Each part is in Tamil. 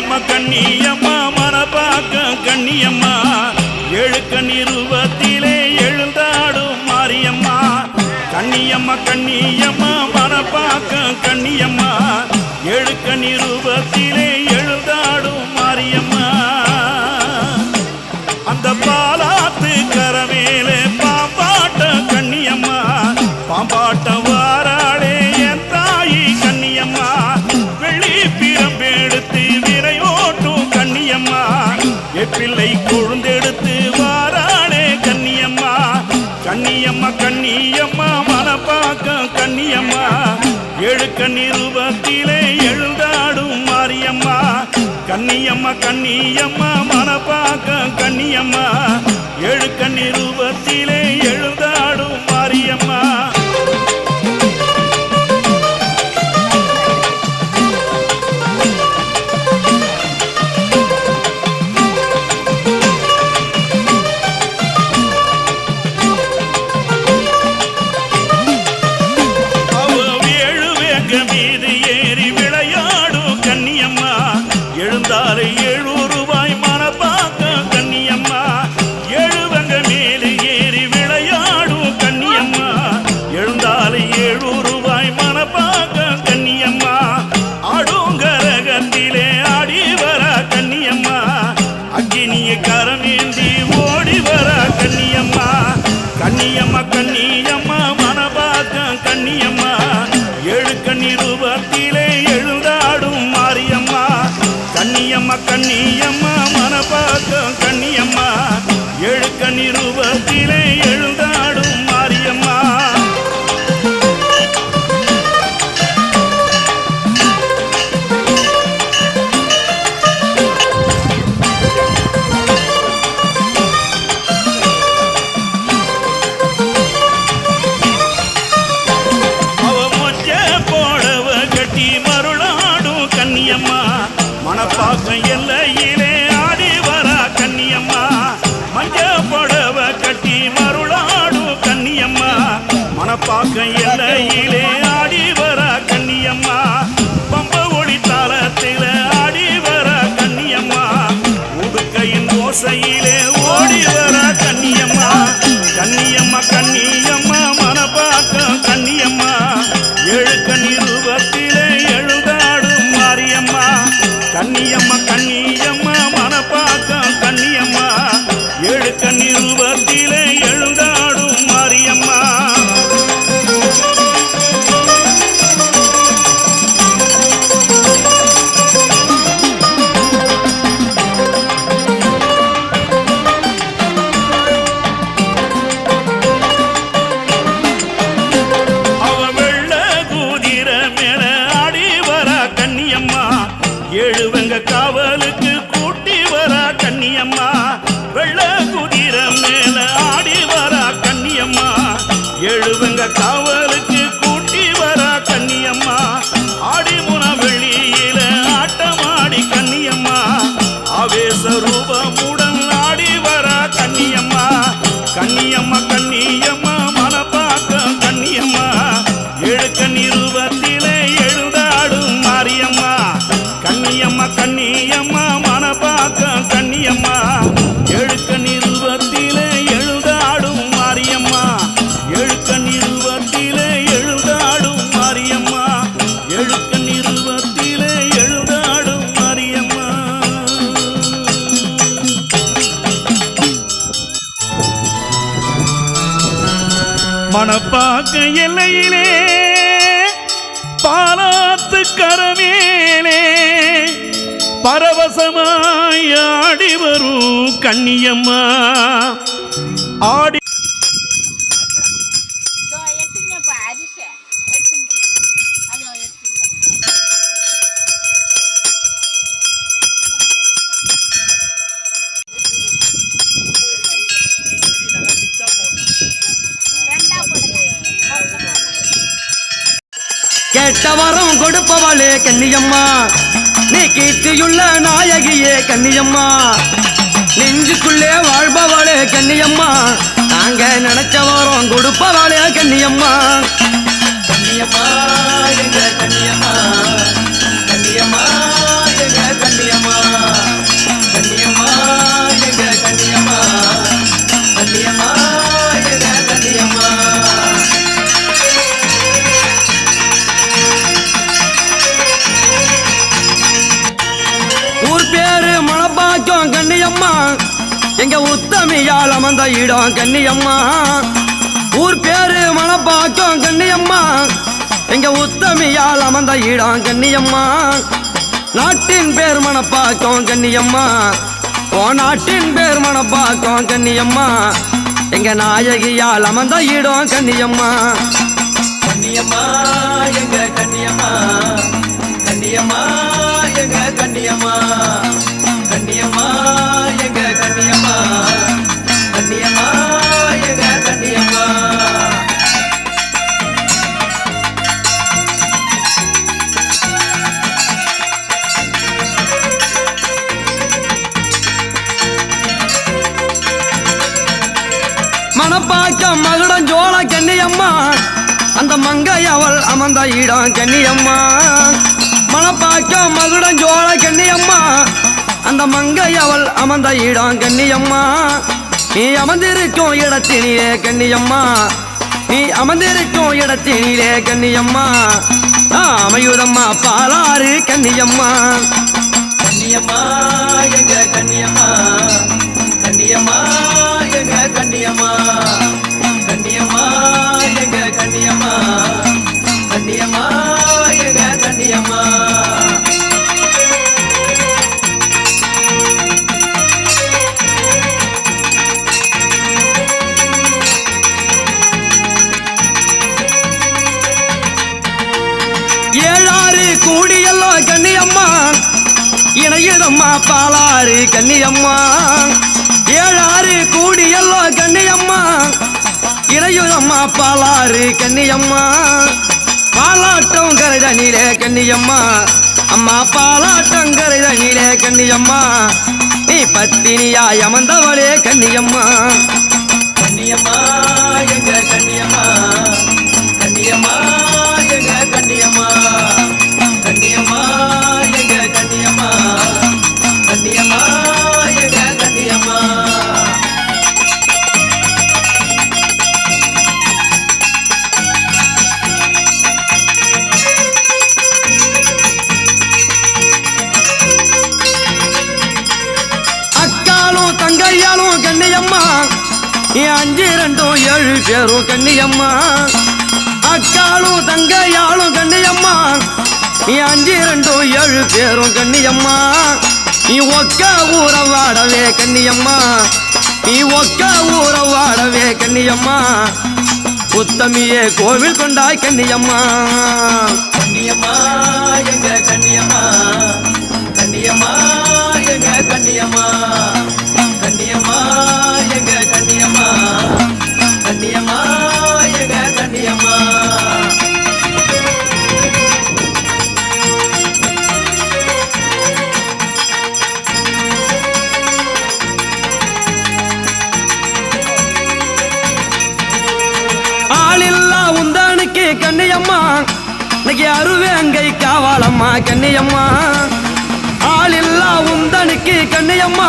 கண்ணியம்மா கண்ணியம்மா மனப்பாக்க கண்ணியம்மா. ஏழு கண்ணிருவத்திலே எழுந்தாடும் மாரியம்மா. கண்ணியம்மா கண்ணியம்மா மனப்பாக்க கண்ணியம்மா. ஏழு கண்ணிருவத்தில் கண்ணியம்மா கண்ணியம்மா மனப்பாக்க கண்ணியம்மா. ஏழு கண்ணிருவத்திலே எழுந்தாடும் மாரியம்மா. கண்ணியம்மா கண்ணியம்மா மனப்பாக்க கண்ணியம்மா. ஏழு கண்ணிருவத்தில் cantar மணப்பாக்க எல்லையிலே பாலாத்து கரவேலே பரவசமாய் ஆடி வரும் கண்ணியம்மா. ஆடி கேட்ட வரம் கொடுப்பவளே கன்னியம்மா. நீ கீர்த்தியுள்ள நாயகியே கன்னியம்மா. நெஞ்சுக்குள்ளே வாழ்பவளே கன்னியம்மா. நாங்க நினைச்ச வாரம் கொடுப்பவளே கன்னியம்மா. கன்னியம்மா கன்னியம்மா கன்னியம்மா. கண்ணியம்மா ஊர் பேரு மணப்பாக்கம் கண்ணியம்மா எங்க உத்தமியால் அமர்ந்த இடம் கண்ணியம்மா நாட்டின் பேர் மணப்பாக்கம் கண்ணியம்மா ஓ நாட்டின் பேர் மணப்பாக்கம் கண்ணியம்மா எங்க நாயகியால் அமர்ந்த இடம் கண்ணியம்மா கண்ணியம்மா எங்க கண்ணியம்மா கண்ணியம்மா எங்க கண்ணியம்மா கண்ணியம்மா அவள் அமர்ந்த இடம் மணப்பாக்கம் மகுடம் ஜோள கண்ணியம்மா. அந்த மங்கை அவள் அமர்ந்த இடம் கன்னியம்மா நீ அமர்ந்திருக்கும் இடத்தினிலே கண்ணியம்மா. நீ அமர்ந்திருக்கும் இடத்தினிலே கண்ணியம்மா. அமையுதம்மா பாலாறு கண்ணியம்மா. கண்ணியம்மா எங்க கண்ணியம்மா? பாலாறு கன்னியம்மா. ஏழாறு கூடியல்லோ கன்னியம்மா. இணையுதம்மா பாலாறு கன்னியம்மா. பாலாட்டம் கரைதனிலே கன்னியம்மா. அம்மா பாலாட்டம் கரைதனிலே கன்னியம்மா. நீ பத்தினியா அமர்ந்தவளே கன்னியம்மா. கண்ணியம்மா எங்க கண்ணியம்மா கண்ணியம்மா ரெண்டும் ஏழு பேரும் கண்ணியம்மா. அக்காளும் தங்கையாளும் கண்ணியம்மா. நீ அஞ்சு ரெண்டும் ஏழு பேரும் கண்ணியம்மா. நீ ஒக்க ஊற வாடவே கண்ணியம்மா. நீ ஒக்க ஊற வாடவே கண்ணியம்மா. உத்தமியே கோவில் கொண்டாய் கண்ணியம்மா. கண்ணியம்மா. அம்மா. இன்னைக்கு அருவேங்கை காவாலம்மா கண்ணியம்மா ஆளில்லா உந்தனுக்கு கண்ணியம்மா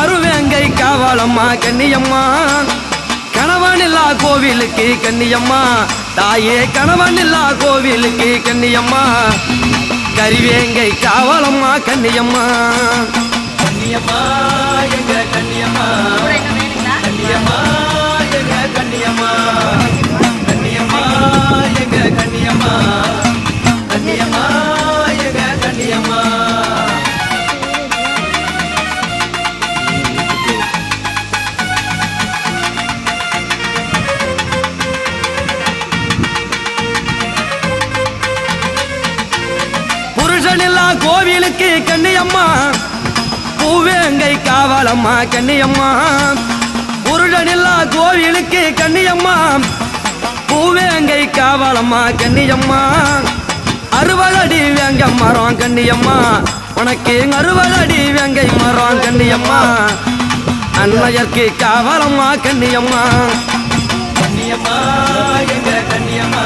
அருவேங்கை காவாலம்மா கண்ணியம்மா கணவனில்லா கோவிலுக்கு கண்ணியம்மா தாயே கணவனில்லா கோவிலுக்கு கண்ணியம்மா கரிவேங்கை காவலம்மா கண்ணியம்மா கண்ணியம்மா எங்க கண்ணியம்மா கண்ணியம்மா எங்க கண்ணியம்மா. கண்ணியம்மா எங்க கண்ணியம்மா. புருஷனில்லா கோவிலுக்கு கண்ணியம்மா. பூவேங்கை காவலம்மா கண்ணியம்மா. புருஷனில்லா கோவிலுக்கு கண்ணியம்மா. பூவேங்கை காவலம்மா கண்ணியம்மா அறுபதடி வேங்க மரம் கண்ணியம்மா உனக்கு அறுபதடி வேங்கை மரம் கண்ணியம்மா அன்னையர்க்கு காவலம்மா கண்ணியம்மா கண்ணியம்மா எங்க கண்ணியம்மா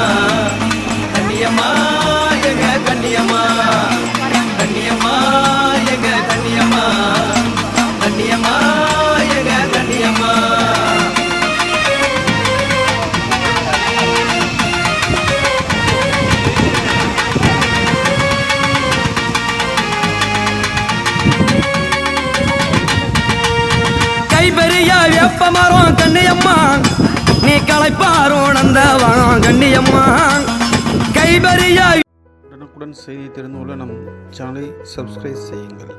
மாறும் கண்ணியம்மா. நீ களைப்பாரும் நந்தவனம் கண்ணியம்மா. கைபெரிய உடனுக்குடன் செய்தி தெரிந்து கொள்ள நம் சேனலை சப்ஸ்கிரைப் செய்யுங்கள்.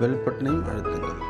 பெல் பட்டனையும் அழுத்துங்கள்.